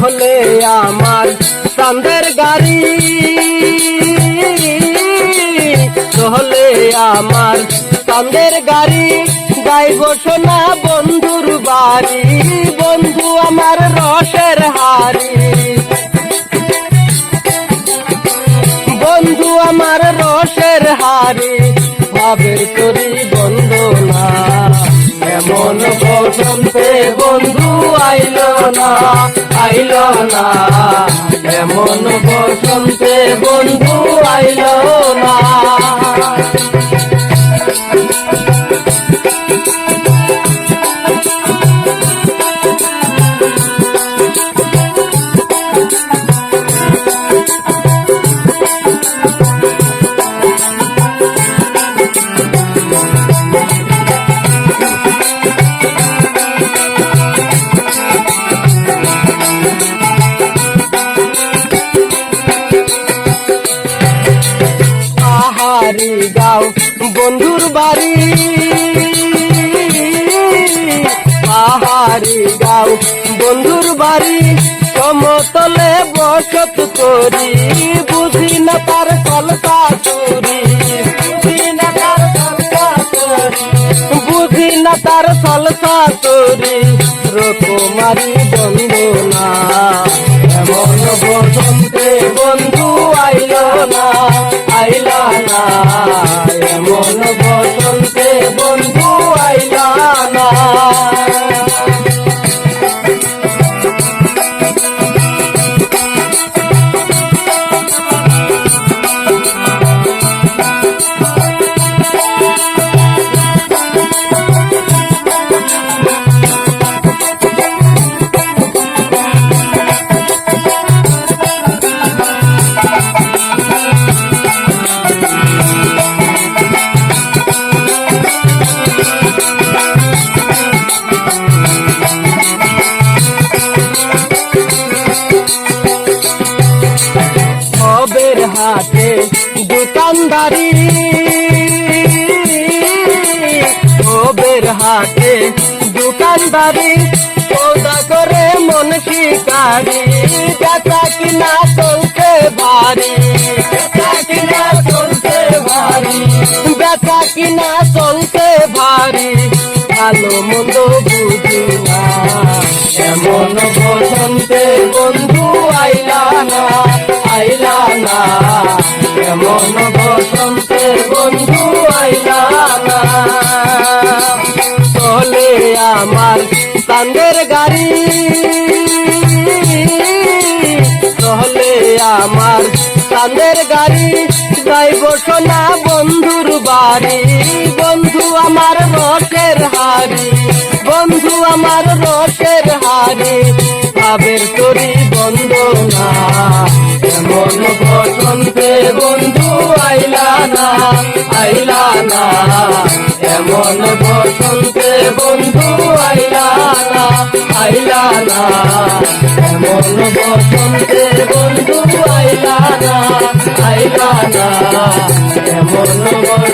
চলে আমার চাঁদের গাড়ি। চলে আমার চাঁদের গাড়ি। যাইব সোনা বন্ধুর বাড়ি, বন্ধু আমার রসের হারি বন্ধু আমার রসের হারি ভাবের করি বন্ধু না। এমন বসন্তে বন্ধু আইল না। আইল না এমন বসন্তে বন্ধু আইল না। আহারি বন্ধুর বাড়ি, সমতলে বসত করি। বুঝি না তার কলকা চুরি বুঝি না তার কলকা চুরি। রকমারি বন্ধু না এমন বসন্তে বন্ধু আইল না আইল না। হাতে দোকানদারি সবের হাতে দোকানদারি সৌদা করে মন শিকারি। বেচা কিনা চলতে বেচা কিনা চলতে ভারী বেচা কিনা চলতে ভারী ভালো মন্দ বুঝি না। এমন বসন্তে বন্ধু আইলা না। গাড়ি। চলে আমার কান্দের গাড়ি। যাইব সোনা বন্ধুর বাড়ি। বন্ধু আমার রসের হারি বন্ধু আমার রসের হারি ভাবের তরি বন্ধ না। এমন বসন্তে বন্ধু আইলা না আইলা না। এমন বসন্তে বন্ধু আইলা আইলা না। এমন বসন্তে বন্ধু আইলা না আইলা না। এমন বসন্তে